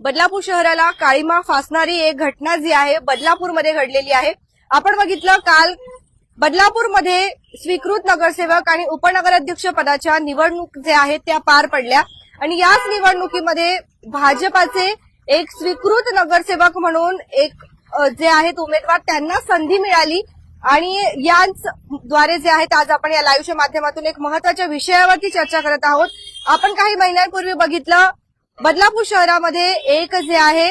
बदलापूर शहराला काळीमा फासणारी एक घटना जी आहे बदलापूरमध्ये घडलेली आहे. आपण बघितलं काल बदलापूरमध्ये स्वीकृत नगरसेवक आणि उपनगराध्यक्ष पदाच्या निवडणूक जे आहेत त्या पार पडल्या. आणि याच निवडणुकीमध्ये भाजपाचे एक स्वीकृत नगरसेवक म्हणून एक जे आहेत उमेदवार त्यांना संधी मिळाली. आणि याच द्वारे जे आहेत आज आपण या लाईव्हच्या माध्यमातून एक महत्त्वाच्या विषयावरती चर्चा करत आहोत. आपण काही महिन्यांपूर्वी बघितलं बदलापूर शहरामध्ये एक जे आहे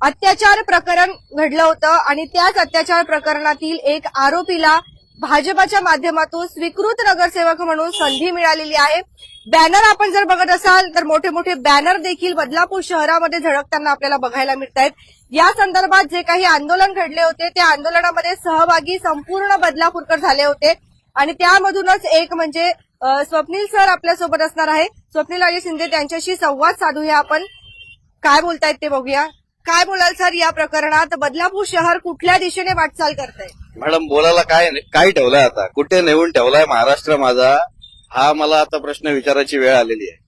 अत्याचार प्रकरण घडलं होतं आणि त्याच अत्याचार प्रकरणातील एक आरोपीला भाजपाच्या माध्यमातून स्वीकृत नगरसेवक म्हणून संधी मिळालेली आहे. बॅनर आपण जर बघत असाल तर मोठे मोठे बॅनर देखील बदलापूर शहरामध्ये झळकताना आपल्याला बघायला मिळत आहेत या संदर्भात जे काही आंदोलन घडले होते त्या आंदोलनामध्ये सहभागी संपूर्ण बदलापूरकर झाले होते. आणि त्यामधूनच एक म्हणजे स्वप्नील सर आपल्यासोबत असणार आहे. स्वप्नील अजय शिंदे त्यांच्याशी संवाद साधूया आपण. काय बोलतायत ते बघूया. काय बोलाल सर या प्रकरणात? बदलापूर शहर कुठल्या दिशेने वाटचाल करत आहे मॅडम बोलायला काय काय ठेवलंय आता? कुठे नेऊन ठेवलाय महाराष्ट्र माझा? हा मला आता प्रश्न विचारायची वेळ आलेली आहे.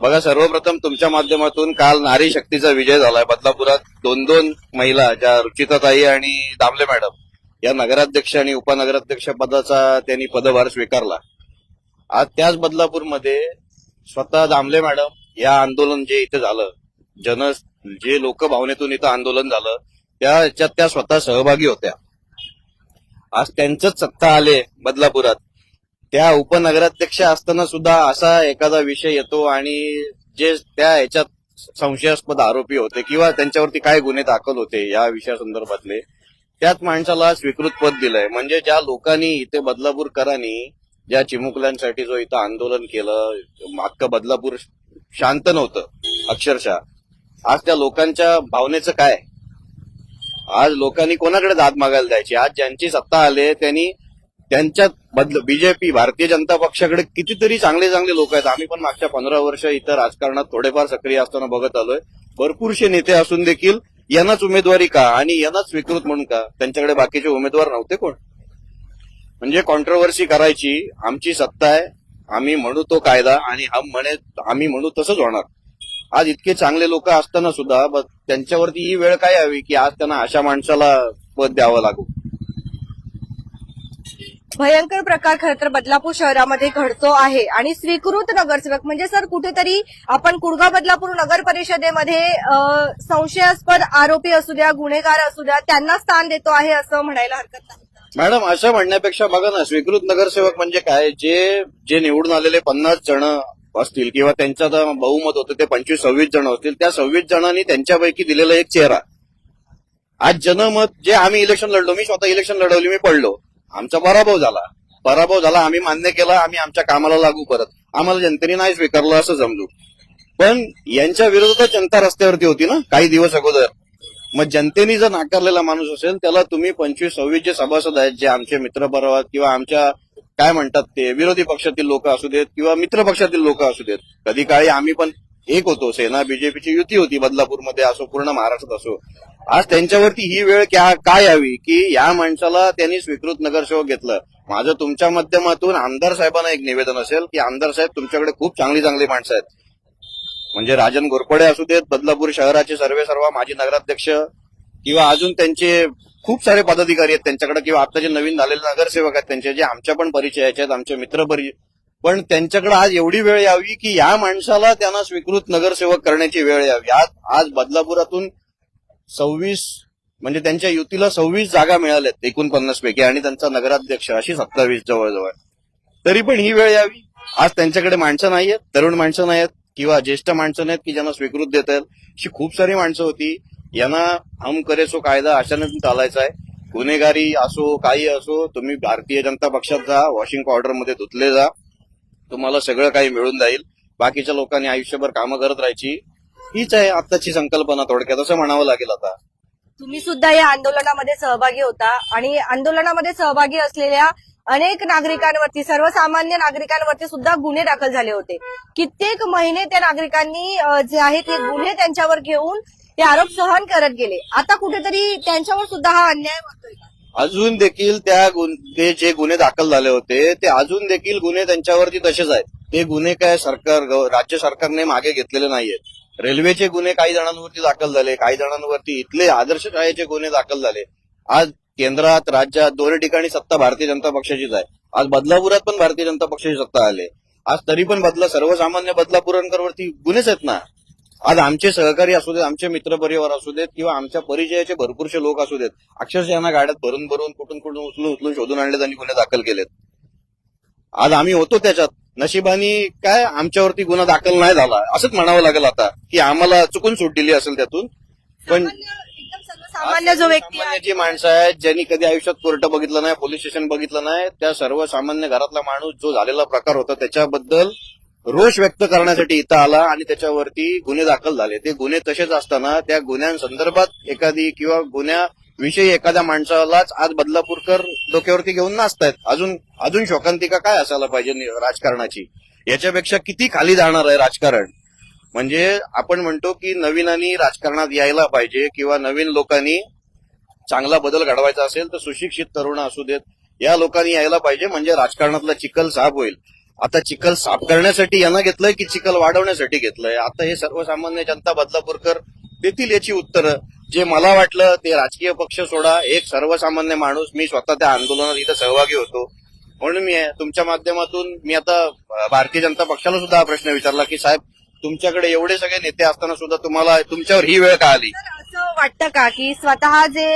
बघा सर्वप्रथम तुमच्या माध्यमातून काल नारी शक्तीचा विजय झालाय. बदलापुरात दोन दोन महिला ज्या रुचिताताई आणि दामले मॅडम या नगराध्यक्ष आणि उपनगराध्यक्ष पदाचा त्यांनी पदभार स्वीकारला. आज त्याच बदलापूरमध्ये स्वतः दामले मॅडम या आंदोलन जे इथे झालं जन जे लोक भावनेतून इथं आंदोलन झालं त्या याच्यात त्या स्वतः सहभागी होत्या. आज त्यांचंच सत्ता आले बदलापुरात. त्या उपनगराध्यक्ष असताना सुद्धा असा एखादा विषय येतो आणि जे त्या ह्याच्यात संशयास्पद आरोपी होते किंवा त्यांच्यावरती काय गुन्हे दाखल होते या विषयासंदर्भातले त्याच माणसाला स्वीकृत पद दिलंय. म्हणजे ज्या लोकांनी इथे बदलापूरकरांनी ज्या चिमुकल्यांसाठी जो इथं आंदोलन केलं अख्खं बदलापूर शांत नव्हतं अक्षरशः. आज त्या लोकांच्या भावनेचं काय? आज लोकांनी कोणाकडे दाद मागायला द्यायची? आज ज्यांची सत्ता आले त्यांनी त्यांच्यात बदल बीजेपी भारतीय जनता पक्षाकडे कितीतरी चांगले चांगले लोक आहेत. आम्ही पण मागच्या पंधरा वर्ष इथं राजकारणात थोडेफार सक्रिय असताना बघत आलोय. भरपूरशे नेते असून देखील यांनाच उमेदवारी का? आणि यांनाच स्वीकृत म्हणून का? त्यांच्याकडे बाकीचे उमेदवार नव्हते कोण? म्हणजे कॉन्ट्रोवर्सी करायची आमची सत्ता आहे आम्ही म्हणू तो कायदा आणि हम म्हणे आम्ही म्हणू तसंच होणार. आज इतके चांगले लोक असताना सुद्धा त्यांच्यावरती ही वेळ काय यावी की आज त्यांना अशा माणसाला पद द्यावं लागू? भयंकर प्रकार खर तर बदलापूर शहरामध्ये घडतो आहे. आणि स्वीकृत नगरसेवक म्हणजे सर कुठेतरी आपण कुडगाव बदलापूर नगर परिषदेमध्ये संशयास्पद आरोपी असू द्या गुन्हेगार असू द्या त्यांना स्थान देतो आहे असं म्हणायला हरकत नाही. मॅडम असं म्हणण्यापेक्षा बघा ना स्वीकृत नगरसेवक म्हणजे काय? जे जे निवडून आलेले पन्नास जण असतील किंवा त्यांचं बहुमत होतं ते पंचवीस सव्वीस जण असतील त्या सव्वीस जणांनी त्यांच्यापैकी दिलेला एक चेहरा. आज जनमत जे आम्ही इलेक्शन लढलो मी स्वतः इलेक्शन लढवली मी पडलो. आमचा पराभव झाला. पराभव झाला आम्ही मान्य केला आम्ही आमच्या कामाला लागू परत. आम्हाला जनतेने नाही स्वीकारलं असं समजू. पण यांच्या विरोधात जनता रस्त्यावरती होती ना काही दिवस अगोदर. मग जनतेने जर नाकारलेला माणूस असेल त्याला तुम्ही पंचवीस सव्वीस जे सभासद आहेत जे आमचे मित्र परवात किंवा आमच्या काय म्हणतात ते विरोधी पक्षातील लोक असू देत किंवा मित्र पक्षातील लोक असू देत. कधी काळी आम्ही पण एक होतो सेना बीजेपीची युती होती बदलापूरमध्ये असो पूर्ण महाराष्ट्रात असो. आज त्यांच्यावरती ही वेळ काय यावी की या माणसाला त्यांनी स्वीकृत नगरसेवक घेतलं. माझं तुमच्या माध्यमातून आमदार साहेबांना एक निवेदन असेल की आमदार साहेब तुमच्याकडे खूप चांगली चांगली माणसं आहेत. म्हणजे राजन घोरपडे असू देत बदलापूर शहराचे सर्वे सर्व माजी नगराध्यक्ष किंवा अजून त्यांचे खूप सारे पदाधिकारी आहेत त्यांच्याकडे किंवा आता जे नवीन झालेले नगरसेवक आहेत त्यांचे जे आमच्या पण परिचयाचे आहेत आमचे मित्र परि पण त्यांच्याकडे आज एवढी वेळ यावी की या माणसाला त्यांना स्वीकृत नगरसेवक करण्याची वेळ यावी. आज आज बदलापुरातून सव्वीस म्हणजे त्यांच्या युतीला सव्वीस जागा मिळाल्यात एकोणपन्नास पैकी आणि त्यांचा नगराध्यक्ष अशी सत्तावीस जवळजवळ. तरी पण ही वेळ यावी. आज त्यांच्याकडे माणसं नाहीयेत तरुण माणसं नाहीयेत किंवा ज्येष्ठ माणसं नाहीत की ज्यांना स्वीकृत देता येईल. अशी खूप सारी माणसं होती. यांना हम करेसो कायदा अशाने चालायचा आहे. गुन्हेगारी असो काही असो तुम्ही भारतीय जनता पक्षात जा वॉशिंग पावडरमध्ये धुतले जा. तुम्हाला सगळं काही मिळून जाईल. बाकीच्या लोकांनी आयुष्यभर कामं करत राहायची. हीच आहे आताची संकल्पना थोडक्यात असं म्हणावं लागेल आता. तुम्ही सुद्धा या आंदोलनामध्ये सहभागी होता आणि आंदोलनामध्ये सहभागी असलेल्या अनेक नागरिकांवरती सर्वसामान्य नागरिकांवरती सुद्धा गुन्हे दाखल झाले होते. कित्येक महिने त्या नागरिकांनी जे आहेत ते गुन्हे त्यांच्यावर घेऊन ते आरोप सहन करत गेले. आता कुठेतरी त्यांच्यावर सुद्धा हा अन्याय होतोय अजून देखील त्या गुन्हे ते जे गुन्हे दाखल झाले होते ते अजून देखील गुन्हे त्यांच्यावरती तसेच आहेत. ते गुन्हे काय सरकार राज्य सरकारने मागे घेतलेले नाहीयेत रेल्वेचे गुन्हे काही जणांवरती दाखल झाले काही जणांवरती इथले आदर्श शाळेचे गुन्हे दाखल झाले. आज केंद्रात राज्यात दोन्ही ठिकाणी सत्ता भारतीय जनता पक्षाचीच आहे. आज बदलापुरात पण भारतीय जनता पक्षाची सत्ता आले आज तरी पण बदला सर्वसामान्य बदलापुरांवरती गुन्हेच आहेत ना. आज आमचे सहकारी असू देत आमचे मित्रपरिवार असू देत किंवा आमच्या परिचयाचे भरपूरसे लोक असू देत अक्षरशः यांना गाड्यात भरून भरून कुठून कुठून उचलून उचलून शोधून आणले आणि गुन्हे दाखल केलेत. आज आम्ही होतो त्याच्यात. नशिबाने काय आमच्यावरती गुन्हा दाखल नाही झाला. असंच म्हणावं लागेल आता की आम्हाला चुकून सूट दिली असेल त्यातून. पण सामान्य- जो व्यक्ती जी माणसं आहेत ज्यांनी कधी आयुष्यात कोर्ट बघितलं नाही पोलीस स्टेशन बघितलं नाही त्या सर्वसामान्य घरातला माणूस जो झालेला प्रकार होता त्याच्याबद्दल रोष व्यक्त करण्यासाठी इथं आला आणि त्याच्यावरती गुन्हे दाखल झाले. ते गुन्हे तसेच असताना त्या गुन्ह्यांसंदर्भात एखादी किंवा गुन्ह्याविषयी एखाद्या माणसालाच आज बदलापूरकर डोक्यावरती घेऊन नाचतायत. अजून अजून शोकांतिका काय असायला पाहिजे राजकारणाची? याच्यापेक्षा किती खाली जाणार आहे राजकारण? म्हणजे आपण म्हणतो की नवीनांनी राजकारणात यायला पाहिजे किंवा नवीन लोकांनी चांगला बदल घडवायचा असेल तर सुशिक्षित तरुण असू देत. या लोकांनी यायला पाहिजे म्हणजे राजकारणातला चिखल साफ होईल. आता चिखल साफ करण्यासाठी यांना घेतलंय की चिखल वाढवण्यासाठी घेतलंय? आता हे सर्वसामान्य जनता बदलापूरकर देतील याची उत्तरं. जे मला वाटलं ते राजकीय पक्ष सोडा. एक सर्वसामान्य माणूस मी स्वतः त्या आंदोलनात इथं सहभागी होतो. म्हणून मी तुमच्या माध्यमातून मी आता भारतीय जनता पक्षाला सुद्धा हा प्रश्न विचारला की साहेब तुमच्याकडे एवढे सगळे नेते असताना सुद्धा तुम्हाला तुमच्यावर ही वेळ का आली? वाटतं का की स्वतः जे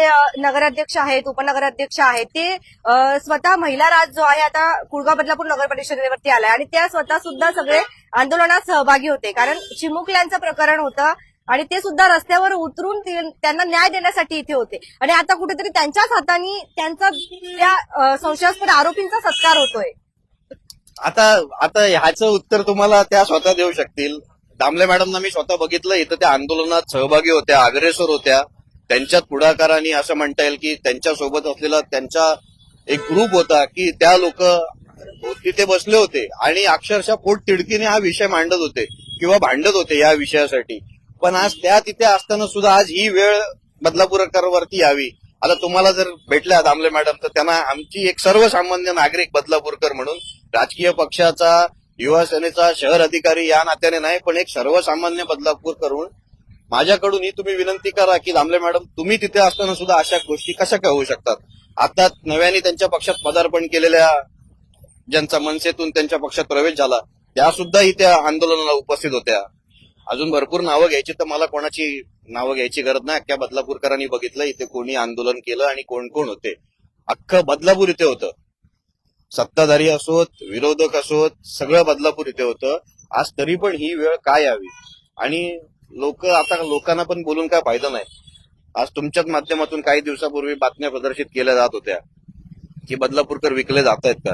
नगराध्यक्ष आहेत उपनगराध्यक्ष आहेत ते स्वतः महिला राज जो आहे आता कुळगाव बदलापूर नगर परिषदेवरती आलाय आणि त्या स्वतः सुद्धा सगळे आंदोलनात सहभागी होते. कारण चिमुकल्यांचं प्रकरण होतं आणि ते सुद्धा रस्त्यावर उतरून त्यांना न्याय देण्यासाठी इथे होते. आणि आता कुठेतरी त्यांच्याच हाताने त्यांचा त्या संशयास्पद आरोपींचा सत्कार होतोय. आता आता ह्याचं उत्तर तुम्हाला त्या स्वतः देऊ शकतील. दामले मॅडमना मी स्वतः बघितलं इथं त्या आंदोलनात सहभागी होत्या अग्रेसर होत्या. त्यांच्यात पुढाकाराने असं म्हणता येईल की त्यांच्यासोबत असलेला त्यांचा एक ग्रुप होता की त्या लोक तिथे बसले होते आणि अक्षरशः पोट तिडकीने हा विषय मांडत होते किंवा भांडत होते या विषयासाठी. पण आज त्या तिथे असताना सुद्धा आज ही वेळ बदलापूरकरवरती यावी. आता तुम्हाला जर भेटल्या दामले मॅडम तर त्यांना आमची एक सर्वसामान्य नागरिक बदलापूरकर म्हणून राजकीय पक्षाचा युवासेनेचा शहर अधिकारी या नात्याने नाही पण एक सर्वसामान्य बदलापूर करून माझ्याकडून ही तुम्ही विनंती करा की दामले मॅडम तुम्ही तिथे असताना सुद्धा अशा गोष्टी कशा काय होऊ शकतात? आता नव्याने त्यांच्या पक्षात पदार्पण केलेल्या ज्यांचा मनसेतून त्यांच्या पक्षात प्रवेश झाला त्या सुद्धा इथे आंदोलनाला उपस्थित होत्या. अजून भरपूर नावं घ्यायची तर मला कोणाची नावं घ्यायची गरज नाही. अख्ख्या बदलापूरकरांनी बघितलं इथे कोणी आंदोलन केलं आणि कोण कोण होते. अख्खं बदलापूर इथे होतं. सत्ताधारी असोत विरोधक असोत सगळं बदलापूर इथे होतं. आज तरी पण ही वेळ काय यावी? आणि लोक आता लोकांना पण बोलून काय फायदा नाही. आज तुमच्याच माध्यमातून काही दिवसापूर्वी बातम्या प्रदर्शित केल्या जात होत्या. की बदलापूरकर विकले जात आहेत का?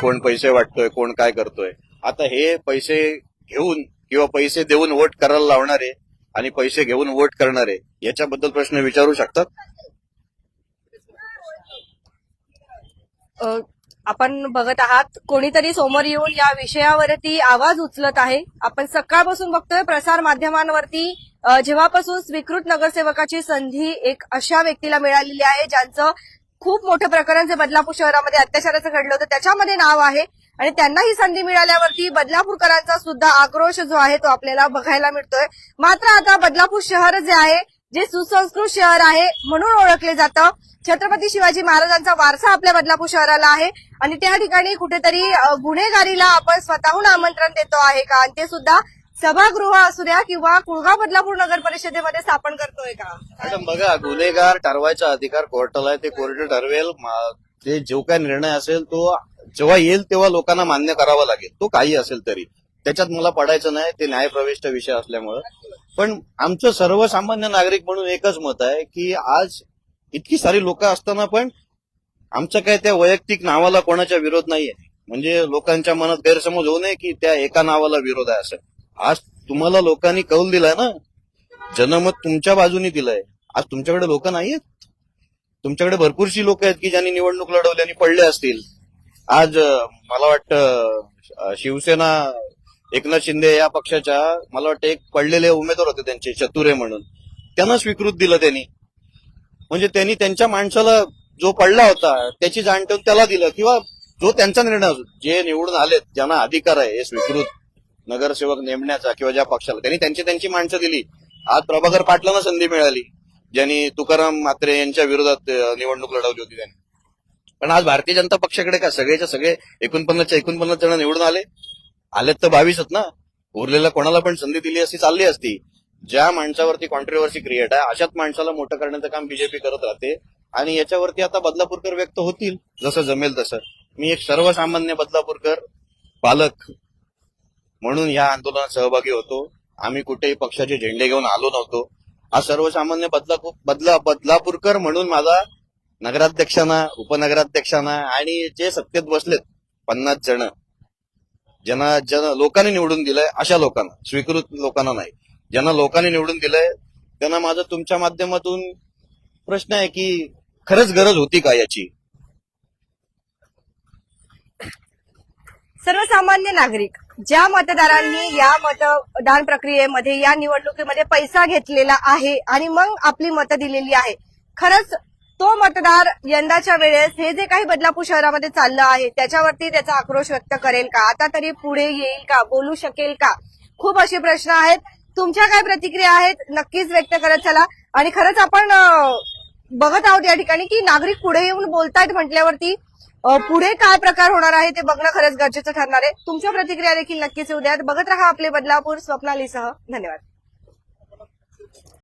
कोण पैसे वाटतोय कोण काय करतोय? आता हे पैसे घेऊन किंवा पैसे देऊन वोट करायला लावणारे आणि पैसे घेऊन वोट करणारे याच्याबद्दल प्रश्न विचारू शकतात? आपण बघत आहात कोणीतरी समोर येऊन या विषयावरती आवाज उचलत आहे. आपण सकाळपासून बघतोय प्रसार माध्यमांवरती जेव्हापासून स्वीकृत नगरसेवकाची संधी एक अशा व्यक्तीला मिळालेली आहे ज्यांचं खूप मोठं प्रकरण जे बदलापूर शहरामध्ये अत्याचाराचं घडलं होतं त्याच्यामध्ये नाव आहे. आणि त्यांना ही संधी मिळाल्यावरती बदलापूरकरांचा सुद्धा आक्रोश जो आहे तो आपल्याला बघायला मिळतोय. मात्र आता बदलापूर शहर जे आहे जे सुसंस्कृत शहर आहे म्हणून ओळखले जातं. छत्रपती शिवाजी महाराजांचा वारसा आपल्या बदलापूर शहराला आहे. आणि त्या ठिकाणी कुठेतरी गुन्हेगारीला आपण स्वतःहून आमंत्रण देतो आहे का? आणि ते सुद्धा सभागृह असू द्या किंवा कुळगाव बदलापूर नगर परिषदेमध्ये स्थापन करतोय का? मॅडम बघा गुन्हेगार ठरवायचा अधिकार कोर्टाला आहे ते कोर्ट ठरवेल. ते जो काय निर्णय असेल तो जेव्हा येईल तेव्हा लोकांना मान्य करावा लागेल. तो काही असेल तरी. त्याच्यात मला पडायचं नाही ते न्यायप्रविष्ट विषय असल्यामुळं. पण आमचं सर्वसामान्य नागरिक म्हणून एकच मत आहे की आज इतकी सारी लोक असताना पण आमच्या काय त्या वैयक्तिक नावाला कोणाचा विरोध नाहीये. म्हणजे लोकांच्या मनात गैरसमज होऊ नये की त्या एका नावाला विरोध आहे असं. आज तुम्हाला लोकांनी कौल दिलाय ना? जनमत तुमच्या बाजूनी दिलंय. आज तुमच्याकडे लोक नाहीयेत. तुमच्याकडे भरपूरशी लोक आहेत की ज्यांनी निवडणूक लढवली आणि पडले असतील. आज मला वाटतं शिवसेना एकनाथ शिंदे या पक्षाच्या मला वाटतं एक पडलेले उमेदवार होते त्यांचे चतुरे म्हणून. त्यांना स्वीकृत दिलं त्यांनी. म्हणजे त्यांनी त्यांच्या माणसाला जो पडला होता त्याची जाण ठेवून त्याला दिलं किंवा जो त्यांचा निर्णय जे निवडून आलेत ज्यांना अधिकार आहे हे स्वीकृत नगरसेवक नेमण्याचा किंवा ज्या पक्षाला त्यांनी त्यांची त्यांची माणसं दिली. आज प्रभाकर पाटलांना संधी मिळाली ज्यांनी तुकाराम म्हात्रे यांच्या विरोधात निवडणूक लढवली होती त्यांनी. पण आज भारतीय जनता पक्षाकडे का सगळेच्या सगळे एकोणपन्नासच्या एकोणपन्नास जण निवडून आले आलेत तर बावीसच ना. उरलेल्या कोणाला पण संधी दिली असती चालली असती. ज्या माणसावरती कॉन्ट्रोवर्सी क्रिएट आहे अशाच माणसाला मोठं करण्याचं काम बीजेपी करत राहते. आणि याच्यावरती आता बदलापूरकर व्यक्त होतील जसं जमेल तसं. मी एक सर्वसामान्य बदलापूरकर पालक म्हणून या आंदोलनात सहभागी होतो. आम्ही कुठेही पक्षाचे झेंडे घेऊन आलो नव्हतो. हा सर्वसामान्य बदला बदला बदलापूरकर म्हणून माझा नगराध्यक्षांना उपनगराध्यक्षांना आणि जे सत्तेत बसलेत पन्नास जण ज्यांना ज्यांना लोकांनी निवडून दिलंय अशा लोकांना स्वीकृत लोकांना नाही. ज्यांना लोकांनी निवडून दिलंय त्यांना माझा तुमच्या माध्यमातून प्रश्न आहे की खरंच गरज होती का याची? सर्वसामान्य नागरिक ज्या मतदारांनी या मतदान प्रक्रियेमध्ये या निवडणुकीमध्ये पैसा घेतलेला आहे आणि मग आपली मतं दिलेली आहे खरंच तो मतदार यंदाच्या वेळेस हे जे काही बदलापूर शहरामध्ये चाललं आहे त्याच्यावरती त्याचा आक्रोश व्यक्त करेल का? आता तरी पुढे येईल का? बोलू शकेल का? खूप असे प्रश्न आहेत. तुमच्या काय प्रतिक्रिया आहेत? नक्कीच व्यक्त करत चला. आणि खरंच आपण बघत आहोत या ठिकाणी की नागरिक पुढे येऊन बोलतायत म्हटल्यावरती पुढे काय प्रकार होणार आहे ते बघणं खरंच गरजेचं ठरणार आहे. तुमच्या प्रतिक्रिया देखील नक्कीच येऊ द्यात. बघत राहा आपले बदलापूर स्वप्नालीसह. धन्यवाद.